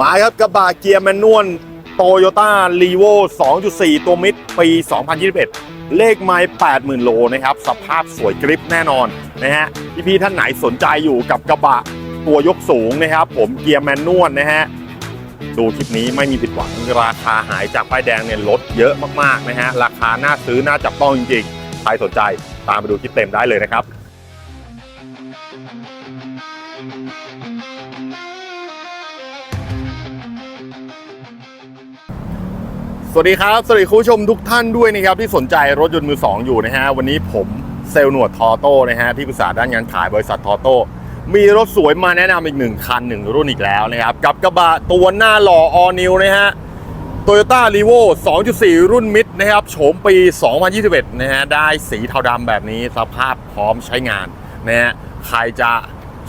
มาครับกระบะเกียร์แมนนวลโตโยต้ารีโว2.4 ตัวมิดปี 2021 เลขไม้80,000 โลนะครับ สภาพสวยกริปแน่นอนนะฮะพี่ๆท่านไหนสนใจอยู่กับกระบะตัวยกสูงนะครับ ผมเกียร์แมนนวลนะฮะดูคลิปนี้ไม่มีผิดหวังราคาหายจากป้ายแดงเนี่ยลดเยอะมากๆนะฮะราคาน่าซื้อน่าจับต้องจริงๆใครสนใจตามไปดูคลิปเต็มได้เลยนะครับ สวัสดีครับ สวัสดีคุณผู้ชมทุกท่านด้วยนะครับที่สนใจรถยนต์มือ 2 อยู่นะฮะ วันนี้ผมเซลล์หนวดทอโต้นะฮะที่ปรึกษาด้านงานขายบริษัททอโต้มีรถสวยมาแนะนำอีกหนึ่งคันหนึ่งรุ่นอีกแล้วนะครับ กับกระบะตัวหน้าหล่อออนิวนะฮะโตโยต้ารีโว2.4 รุ่นมิดนะครับโฉมปี 2021 นะฮะได้สีเทาดำแบบนี้สภาพพร้อมใช้งานนะฮะใครจะ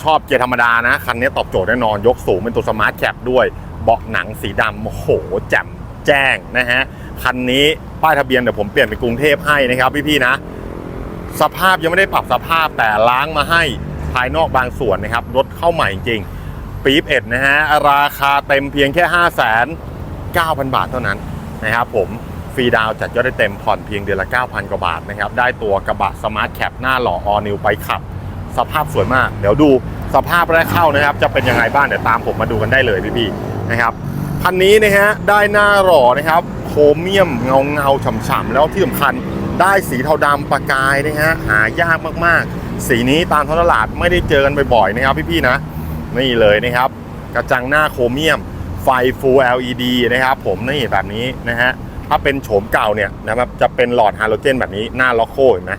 ชอบเกียร์ธรรมดานะ คันนี้ตอบโจทย์แน่นอนยกสูงเป็นตัวสมาร์ทแคปด้วยเบาะหนังสีดำโอ้โหแจ่ม แจ้งนะฮะคันนี้ป้ายทะเบียนเดี๋ยวผมเปลี่ยนเป็นกรุงเทพให้นะครับพี่ๆนะ สภาพยังไม่ได้ปรับสภาพแต่ล้างมาให้ภายนอกบางส่วนนะครับรถเข้าใหม่จริงปี๊บเอ็ดนะฮะราคาเต็มเพียงแค่ 5 9 0 0 0 บาทเท่านั้นนะครับผมฟรีดาวน์จัดยอดได้เต็มผ่อนเพียงเดือนละ 9,000 กว่าบาทนะครับ ได้ตัวกระบะสมาร์ทแคปหน้าหล่อออนิวไปขับ สภาพสวยมาก เดี๋ยวดูสภาพแรกเข้านะครับ จะเป็นยังไงบ้างเดี๋ยวตามผมมาดูกันได้เลยพี่ๆนะครับ คันนี้นะฮะได้หน้าหล่อนะครับโครเมียมเงาเงาฉ่ำๆแล้วที่สำคัญได้สีเทาดำประกายนะฮะหายากมากๆ สีนี้ตามท้องตลาดไม่ได้เจอกันบ่อยๆนะครับพี่ๆนะนี่เลยนะครับ กระจังหน้าโครเมียม ไฟ Full LED นะครับ ผมนี่แบบนี้นะฮะถ้าเป็นโฉมเก่าเนี่ยนะครับจะเป็นหลอดฮาโลเจนแบบนี้หน้าล็อกโคเห็นไหม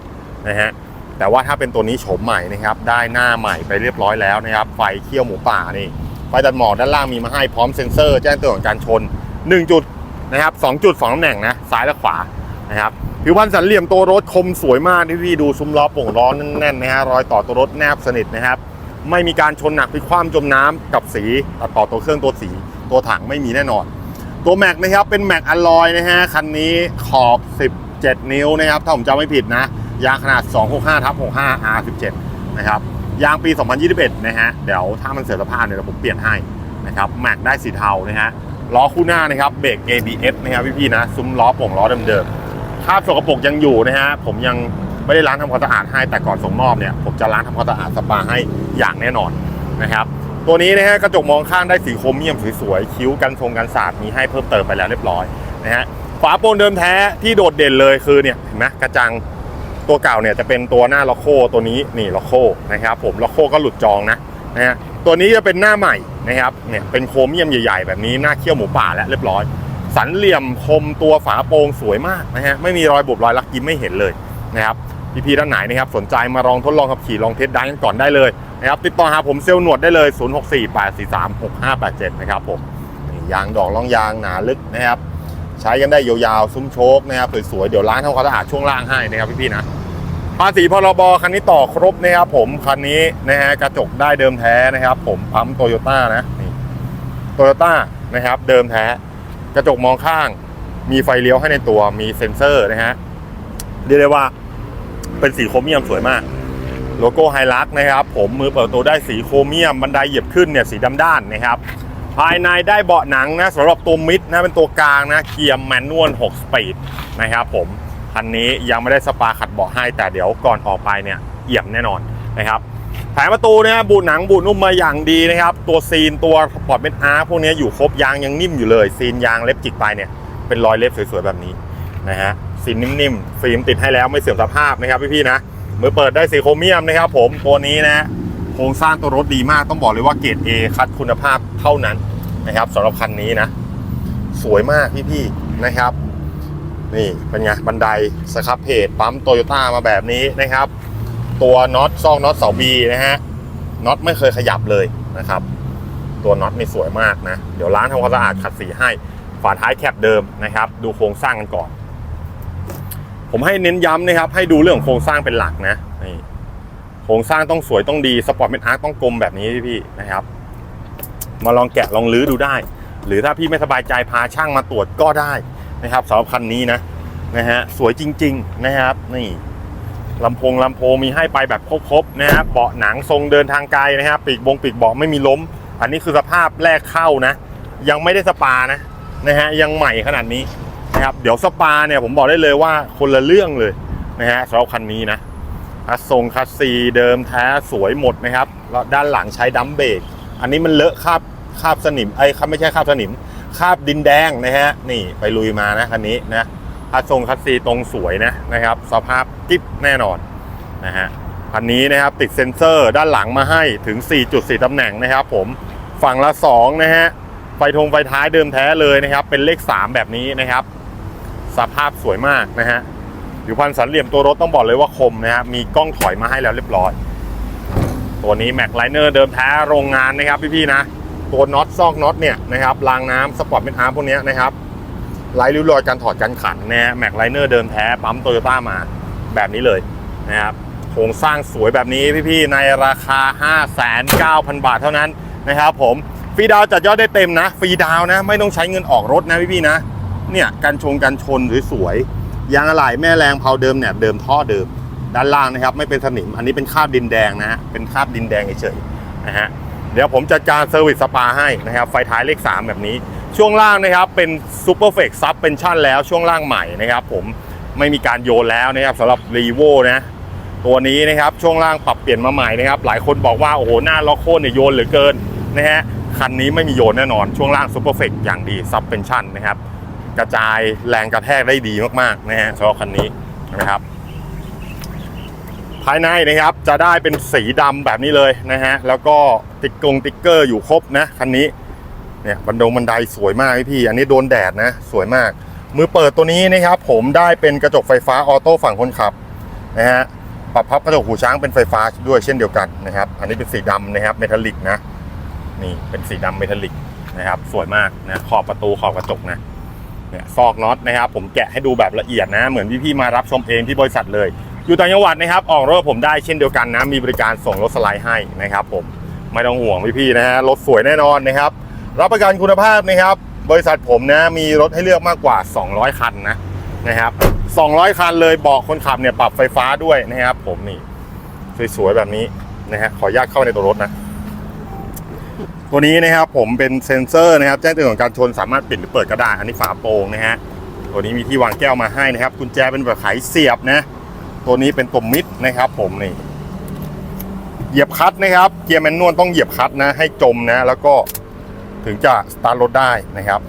นะฮะแต่ว่าถ้าเป็นตัวนี้โฉมใหม่นะครับ ได้หน้าใหม่ไปเรียบร้อยแล้วนะครับ ไฟเขี้ยวหมูป่านี่ ไฟตัดหมอกด้านล่างมีมาให้พร้อมเซ็นเซอร์แจ้งเตือนของการชน 1 จุดนะครับ2จุด2ตำแหน่งนะซ้ายและขวานะครับผิวพรรณสันเหลี่ยมตัวรถคมสวยมากที่พี่ดูซุ้มล้อโป่งล้อแน่นๆนะฮะรอยต่อตัวรถแนบสนิทนะครับ ไม่มีการชนหนักพลิกคว่ำจมน้ำกับสีตัดต่อตัวเครื่องตัวสี ตัวถังไม่มีแน่นอน ตัวแม็กนะครับเป็นแม็กอลลอยนะฮะคันนี้ขอบ 17 นิ้วนะครับถ้าผมจำไม่ผิดนะยางขนาด 265ทับ65 R17 นะครับ ยางปี 2021 นะฮะ เดี๋ยวถ้ามันเสียสภาพเนี่ยเดี๋ยวผมเปลี่ยนให้นะครับแม็กได้สีเทานะฮะ ล้อคู่หน้านะครับ เบรก ABS นะครับพี่ๆนะ ซุ้มล้อป่งล้อเดิมๆคราบสกปรกยังอยู่นะฮะ ผมยังไม่ได้ล้างทำความสะอาดให้ แต่ก่อนส่งมอบเนี่ย ผมจะล้างทำความสะอาดสปาให้อย่างแน่นอนนะครับ ตัวนี้นะฮะ กระจกมองข้างได้สีโครเมียมสวยๆ คิ้วกันทรงกันสาดมีให้เพิ่มเติมไปแล้วเรียบร้อยนะฮะ ฝาโปรงเดิมแท้ที่โดดเด่นเลยคือเนี่ยเห็นไหมกระจัง ตัวเก่าเนี่ยจะเป็นตัวหน้าล็อกโคตัวนี้นี่ล็อกโคนะครับผมล็อกโคก็หลุดจองนะนะฮะตัวนี้จะเป็นหน้าใหม่นะครับเนี่ยเป็นโครเมียมใหญ่ ๆ แบบนี้หน้าเขี้ยวหมูป่าแล้วเรียบร้อย สันเหลี่ยมคมตัวฝาโปรงสวยมากนะฮะไม่มีรอยบุบรอยลักยิ้มไม่เห็นเลยนะครับพี่ๆด้านไหนนะครับสนใจมาลองทดลองขับขี่ลองเทสได้กันก่อนได้เลยนะครับติดต่อหาผมเซลล์หนวดได้เลย 0648436587 นะครับผมยางดอกล่องยางหนาลึกนะครับ ใช้กันได้ยาวๆ ซุ้มโชคนะครับสวยๆ เดี๋ยวล้างทำความสะอาดช่วงล่างให้นะครับพี่ๆนะภาษีพรบคันนี้ต่อครบนะครับผมคันนี้นะฮะกระจกได้เดิมแท้นะครับ ผมปั๊มโตโยต้านะนี่โตโยต้านะครับ เดิมแท้ กระจกมองข้าง มีไฟเลี้ยวให้ในตัวมีเซ็นเซอร์นะฮะเรียกได้ว่าเป็นสีโครเมียมสวยมาก โลโก้ไฮลักนะครับ ผมมือเปิดประตูได้สีโครเมียมบันไดเหยียบขึ้นเนี่ยสีดำด้านนะครับ ภายในได้เบาะหนังนะสำหรับตัวมิดนะเป็นตัวกลางนะเกียร์แมนนวล6สปีดนะครับผมคันนี้ยังไม่ได้สปาขัดเบาะให้แต่เดี๋ยวก่อนออกไปเนี่ยเอี่ยมแน่นอนนะครับแผงประตูเนะฮะบูดหนังบูดนุ่มมาอย่างดีนะครับ ตัวซีนตัวปอดเม็ดอาร์พวกนี้อยู่ครบยางยังนิ่มอยู่เลย ซีนยางเล็บจิกไปเนี่ยเป็นรอยเล็บสวยๆแบบนี้นะฮะซีนนิ่มๆฟิล์มติดให้แล้วไม่เสื่อมสภาพนะครับพี่ๆนะมือเปิดได้สีโครเมียมนะครับผมตัวนี้นะ โครงสร้างตัวรถดีมากต้องบอกเลยว่าเกรด A คัดคุณภาพเท่านั้นนะครับสำหรับคันนี้นะ สวยมากพี่ๆนะครับ นี่เป็นไงบันไดสครับเพจปั๊มโตโยต้ามาแบบนี้นะครับ ตัวน็อตซอกน็อตเสาบีนะฮะน็อตไม่เคยขยับเลยนะครับ ตัวน็อตนี่สวยมากนะ เดี๋ยวล้างทำความสะอาดขัดสีให้ฝาท้ายแคปเดิมนะครับ ดูโครงสร้างกันก่อน ผมให้เน้นย้ำนะครับ ให้ดูเรื่องของโครงสร้างเป็นหลักนะ โครงสร้างต้องสวยต้องดีสปอร์ตเป็นอาร์ตต้องกลมแบบนี้พี่นะครับ มาลองแกะลองลื้อดูได้ หรือถ้าพี่ไม่สบายใจพาช่างมาตรวจก็ได้นะครับสำหรับคันนี้นะนะฮะสวยจริง ๆนะครับนี่ลำโพงลำโพงมีให้ไปแบบครบๆนะครับเบาะหนังทรงเดินทางไกลนะครับปีกบงปีกเบาะไม่มีล้ม อันนี้คือสภาพแรกเข้านะ ยังไม่ได้สปานะนะฮะยังใหม่ขนาดนี้นะครับเดี๋ยวสปาเนี่ยผมบอกได้เลยว่าคนละเรื่องเลยนะฮะสำหรับคันนี้นะ คัสทรงคัสซีเดิมแท้สวยหมดนะครับแล้วด้านหลังใช้ดัมเบรกอันนี้มันเลอะคาบคาบสนิมไอ้ครับไม่ใช่คาบสนิมคาบดินแดงนะฮะนี่ไปลุยมานะคันนี้นะคัสทรงคัสซีตรงสวยนะนะครับ สภาพกิ๊บแน่นอนนะฮะคันนี้นะครับติดเซ็นเซอร์ด้านหลังมาให้ถึง 4.4ตำแหน่งนะครับ ผมฝั่งละ2นะฮะไฟทงไฟท้ายเดิมแท้เลยนะครับ เป็นเลข 3 แบบนี้นะครับ สภาพสวยมากนะฮะ ผิวพรรณสันเหลี่ยมตัวรถต้องบอกเลยว่าคมนะฮะมีกล้องถอยมาให้แล้วเรียบร้อย ตัวนี้แม็กไลเนอร์เดิมแท้โรงงานนะครับพี่ๆนะ ตัวน็อตซอกน็อตเนี่ยนะครับรางน้ำสปอร์ตเป็นอาร์พวกนี้นะครับไร้ริ้วรอยการถอดการขันนะฮะแม็กไลเนอร์เดิมแท้ปั๊มโตโยต้ามาแบบนี้เลยนะครับโครงสร้างสวยแบบนี้พี่ๆในราคา 59,000บาทเท่านั้นนะครับผมฟรีดาวจัดยอดได้เต็มนะ ฟรีดาวน์นะ ไม่ต้องใช้เงินออกรถนะพี่ๆนะ เนี่ยกันชงกันชนสวยๆ ยางอะไหล่แม่แรงเพาเดิมเนี่ยเดิมท่อเดิมด้านล่างนะครับ ไม่เป็นสนิม อันนี้เป็นคราบดินแดงนะฮะเป็นคราบดินแดงเฉยๆนะฮะเดี๋ยวผมจัดการเซอร์วิสสปาให้นะครับ ไฟท้ายเลข 3 แบบนี้ ช่วงล่างนะครับเป็นซูเปอร์เฟกซับเป็นชั่นแล้วช่วงล่างใหม่นะครับผมไม่มีการโยนแล้วนะครับสำหรับรีโวนะตัวนี้นะครับช่วงล่างปรับเปลี่ยนมาใหม่นะครับ หลายคนบอกว่าโอ้โหหน้าล็อกโคนเนี่ยโยนเหลือเกินนะฮะคันนี้ไม่มีโยนแน่นอนช่วงล่างซูเปอร์เฟกอย่างดีซับเป็นชั่นนะครับ กระจายแรงกระแทกได้ดีมากๆนะฮะสำหรับคันนี้นะครับ ภายในนะครับจะได้เป็นสีดำแบบนี้เลยนะฮะแล้วก็ติ๊กกงติ๊กเกอร์อยู่ครบนะคันนี้เนี่ยบันดงบันไดสวยมากพี่ อันนี้โดนแดดนะสวยมาก มือเปิดตัวนี้นะครับ ผมได้เป็นกระจกไฟฟ้าออโต้ฝั่งคนขับนะฮะปรับพับกระจกหูช้างเป็นไฟฟ้าด้วยเช่นเดียวกันนะครับ อันนี้เป็นสีดำนะครับเมทัลลิกนะนี่เป็นสีดำเมทัลลิกนะครับ สวยมากนะขอบประตูขอบกระจกนะ เนี่ยซอกน็อตนะครับ ผมแกะให้ดูแบบละเอียดนะ เหมือนพี่ๆมารับชมเองที่บริษัทเลย อยู่ต่างจังหวัดนะครับออกรถผมได้เช่นเดียวกันนะ มีบริการส่งรถสไลด์ให้นะครับผมไม่ต้องห่วงพี่ๆนะฮะรถสวยแน่นอนนะครับ รับประกันคุณภาพนะครับ บริษัทผมนะมีรถให้เลือกมากกว่า 200 คันนะนะครับ 200 คันเลยเบาะคนขับเนี่ยปรับไฟฟ้าด้วยนะครับ ผมนี่สวยๆแบบนี้นะฮะขออนุญาตเข้าในตัวรถนะ ตัวนี้นะครับผมเป็นเซ็นเซอร์นะครับแจ้งเตือนของการชนสามารถปิดหรือเปิดก็ได้อันนี้ฝาโปร่งนะฮะตัวนี้มีที่วางแก้วมาให้นะครับกุญแจเป็นแบบไขเสียบนะตัวนี้เป็นตุ่มมิดนะครับ ผมนี่เหยียบคัตนะครับเกียร์แมนนวลต้องเหยียบคัตนะ ให้จมนะ แล้วก็ถึงจะสตาร์ทรถได้นะครับ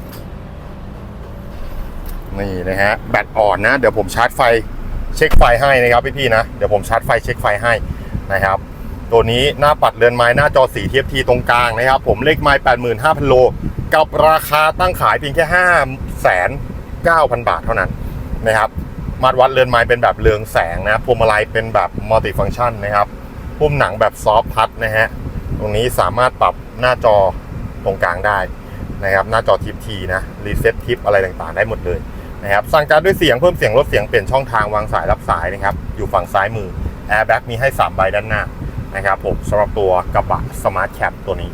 นี่นะฮะแบตอ่อนนะ เดี๋ยวผมชาร์จไฟเช็คไฟให้นะครับพี่ๆนะ เดี๋ยวผมชาร์จไฟเช็คไฟให้นะครับ ตัวนี้หน้าปัดเรือนไม้หน้าจอสีเทียบทีตรงกลางนะครับ ผมเลขไม้แปดหมื่นห้าพันโล กับราคาตั้งขายเพียงแค่ห้าแสนเก้าพันบาทเท่านั้นนะครับ มาตรวัดเรือนไม้เป็นแบบเรืองแสงนะพวงมาลัยเป็นแบบมัลติฟังก์ชันนะครับพุ่มหนังแบบซอฟทัชนะฮะตรงนี้สามารถปรับหน้าจอตรงกลางได้นะครับหน้าจอทิปทีนะรีเซ็ตทิปอะไรต่างๆ ได้หมดเลยนะครับสั่งการด้วยเสียงเพิ่มเสียงลดเสียงเปลี่ยนช่องทางวางสายรับสายนะครับอยู่ฝั่งซ้ายมือ Airbag มีให้ 3 ใบด้านหน้า นะครับผมสำหรับตัวกระบะ Smart Cap ตัวนี้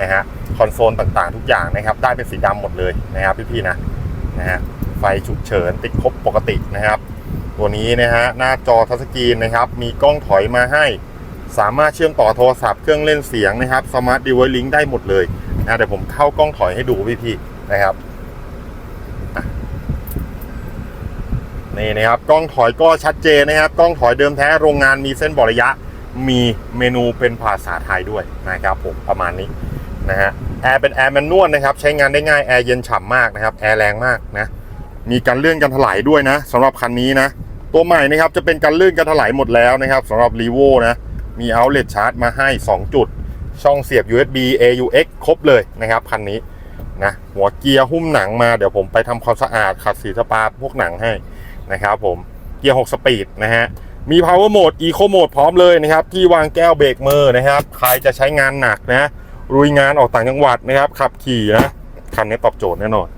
นะฮะคอนโซลต่างๆ ทุกอย่างนะครับได้เป็นสีดำหมดเลยนะครับพี่ๆนะนะฮะไฟฉุกเฉินติดครบปกตินะครับ ตัวนี้นะฮะหน้าจอทัชสกรีนนะครับ มีกล้องถอยมาให้ สามารถเชื่อมต่อโทรศัพท์เครื่องเล่นเสียงนะครับ Smart Device Link ได้หมดเลยนะเดี๋ยวผมเข้ากล้องถอยให้ดูพี่ๆนะครับนี่นะครับกล้องถอยก็ชัดเจนนะครับ กล้องถอยเดิมแท้โรงงานมีเส้นบอระยะ มีเมนูเป็นภาษาไทยด้วยนะครับผมประมาณนี้นะฮะแอร์เป็นแอร์แมนนวลนะครับใช้งานได้ง่ายแอร์เย็นฉ่ำมากนะครับแอร์แรงมากนะมีการเลื่อนกันถลายด้วยนะสำหรับคันนี้นะ ตัวใหม่นะครับจะเป็นการเลื่อนกันถลายหมดแล้วนะครับสำหรับรีโวนะมีเอาเล t ชาร์จมาให้ 2 จุด ช่องเสียบ USB AUX ครบเลยนะครับคันนี้นะหัวเกียร์หุ้มหนังมาเดี๋ยวผมไปทำความสะอาดขัดสีสปาพวกหนังให้นะครับผมเกียร์ 6 สปีดนะฮะ มี power mode eco mode พร้อมเลยนะครับ ที่วางแก้วเบรกมือนะครับ ใครจะใช้งานหนักนะรุยงานออกต่างจังหวัดนะครับ ขับขี่นะ คันนี้ตอบโจทย์แน่นอน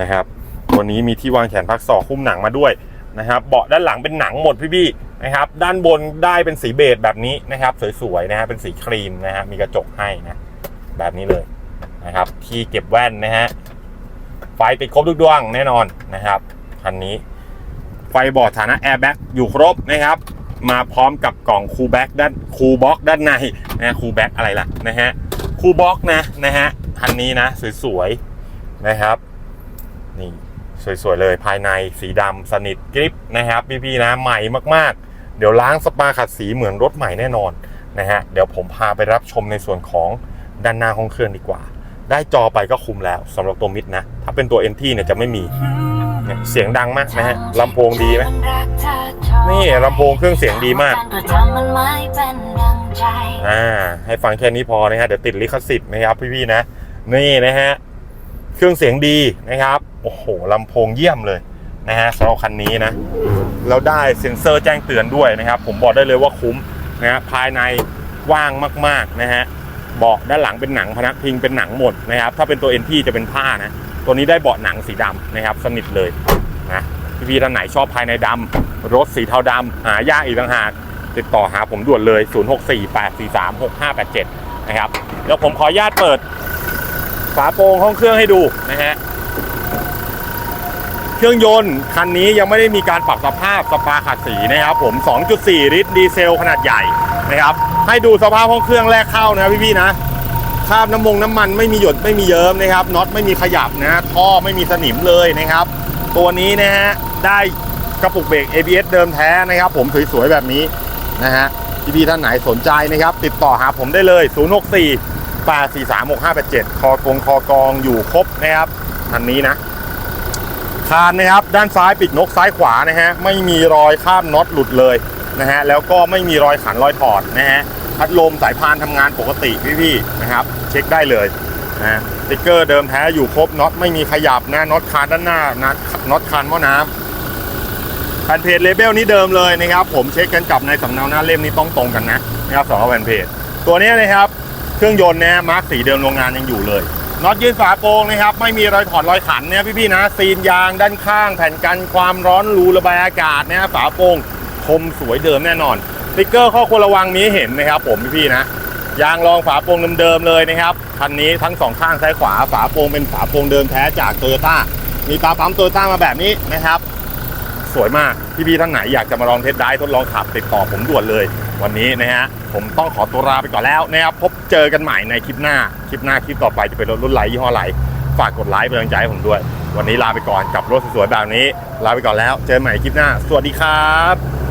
นะครับตัวนี้มีที่วางแขนพักศอกคุ้มหนังมาด้วยนะครับ เบาะด้านหลังเป็นหนังหมดพี่ๆนะครับ ด้านบนได้เป็นสีเบจแบบนี้นะครับ สวยๆนะฮะเป็นสีครีมนะฮะมีกระจกให้นะแบบนี้เลยนะครับ ที่เก็บแว่นนะฮะไฟติดครบทุกดวงแน่นอนนะครับคันนี้ ไฟบอร์ดฐานะแอร์แบ็กอยู่ครบนะครับ มาพร้อมกับกล่องคูลแบ็กด้านคูลบ็อกด้านในนะคูลแบ็กอะไรล่ะนะฮะคูลบ็อกนะนะฮะคันนี้นะสวยๆนะครับนี่สวยๆเลยภายในสีดำสนิทกริปนะครับพี่ๆนะใหม่มากๆ เดี๋ยวล้างสปาขัดสีเหมือนรถใหม่แน่นอนนะฮะเดี๋ยวผมพาไปรับชมในส่วนของด้านหน้าห้องเครื่องดีกว่า ได้จอไปก็คุ้มแล้วสำหรับตัวมิดนะ ถ้าเป็นตัว NT เนี่ยจะไม่มี เนี่ยเสียงดังมากนะฮะลำโพงดีไหมนี่ลำโพงเครื่องเสียงดีมากอ่าให้ฟังแค่นี้พอนะฮะเดี๋ยวติดลิขสิทธิ์นะครับพี่ๆนะ นี่นะฮะเครื่องเสียงดีนะครับ โอ้โหลำโพงเยี่ยมเลยนะฮะสำหรับคันนี้นะแล้วได้เซ็นเซอร์แจ้งเตือนด้วยนะครับ ผมบอกได้เลยว่าคุ้มนะฮะภายในว่างมากๆนะฮะเบาะด้านหลังเป็นหนังพนักพิงเป็นหนังหมดนะครับ ถ้าเป็นตัวเอ็นที่จะเป็นผ้านะ ตัวนี้ได้เบาะหนังสีดำนะครับ สนิทเลยนะพี่ๆท่านไหนชอบภายในดำรถสีเทาดำหายากอีกต่างหากติดต่อหาผมด่วนเลย 0648436587 นะครับ เดี๋ยวผมขออนุญาตเปิดฝาโปรงห้องเครื่องให้ดูนะฮะ เครื่องยนต์คันนี้ยังไม่ได้มีการปรับสภาพสปาขัดสีนะครับผม 2.4 ลิตรดีเซลขนาดใหญ่นะครับ ให้ดูสภาพห้องเครื่องแรกเข้านะพี่ๆนะ ราบน้ำมงน้ำมันไม่มีหยดไม่มีเยิ้มนะครับน็อตไม่มีขยับนะท่อไม่มีสนิมเลยนะครับ ตัวนี้นะฮะได้กระปุกเบรก ABS เดิมแท้นะครับ ผมสวยๆแบบนี้นะฮะพี่ๆท่านไหนสนใจนะครับ ติดต่อหาผมได้เลย 064 843 6587 คอกงคอกองอยู่ครบนะครับคันนี้นะคานนะครับด้านซ้ายปิดนกซ้ายขวานะฮะไม่มีรอยข้ามน็อตหลุดเลยนะฮะแล้วก็ไม่มีรอยขันรอยถอดนะฮะพัดลมสายพานทำงานปกติพี่ๆนะครับ เช็คได้เลยนะสติ๊กเกอร์เดิมแท้อยู่ครบน็อตไม่มีขยับนะน็อตคานด้านหน้านะน็อตคานหม้อน้ำแผ่นเพจเลเบลนี้เดิมเลยนะครับ ผมเช็คกันกับในสำเนาหน้าเล่มนี้ต้องตรงกันนะนะครับสำหรับแผ่นเพจตัวนี้นะครับเครื่องยนต์นะมาร์กสีเดิมโรงงานยังอยู่เลยน็อตยืนฝาโปรงนะครับไม่มีรอยถอดรอยขันเนี่ยพี่ๆนะซีนยางด้านข้าง แผ่นกันความร้อนรูระบายอากาศนะฝาโปรงคมสวยเดิมแน่นอนสติ๊กเกอร์ข้อควรระวังนี้เห็นนะครับผมพี่ๆนะ ยางรองฝาโปรงเดิมๆเลยนะครับคันนี้ทั้งสองข้างซ้ายขวาฝาโปรงเป็นฝาโปรงเดิมแท้จากโตโยต้ามีตาปั๊มโตโยต้ามาแบบนี้นะครับ สวยมากพี่ๆท่านไหนอยากจะมาลองเทสได้ทดลองขับติดต่อผมด่วนเลย วันนี้นะฮะผมต้องขอตัวลาไปก่อนแล้วนะครับพบเจอกันใหม่ในคลิปหน้าคลิปหน้าคลิปต่อไปจะเป็นรถรุ่นไหนยี่ห้ออะไรฝากกดไลค์เป็นกำลังใจให้ผมด้วย วันนี้ลาไปก่อนกับรถสวยๆแบบนี้ ลาไปก่อนแล้ว เจอกันใหม่คลิปหน้า สวัสดีครับ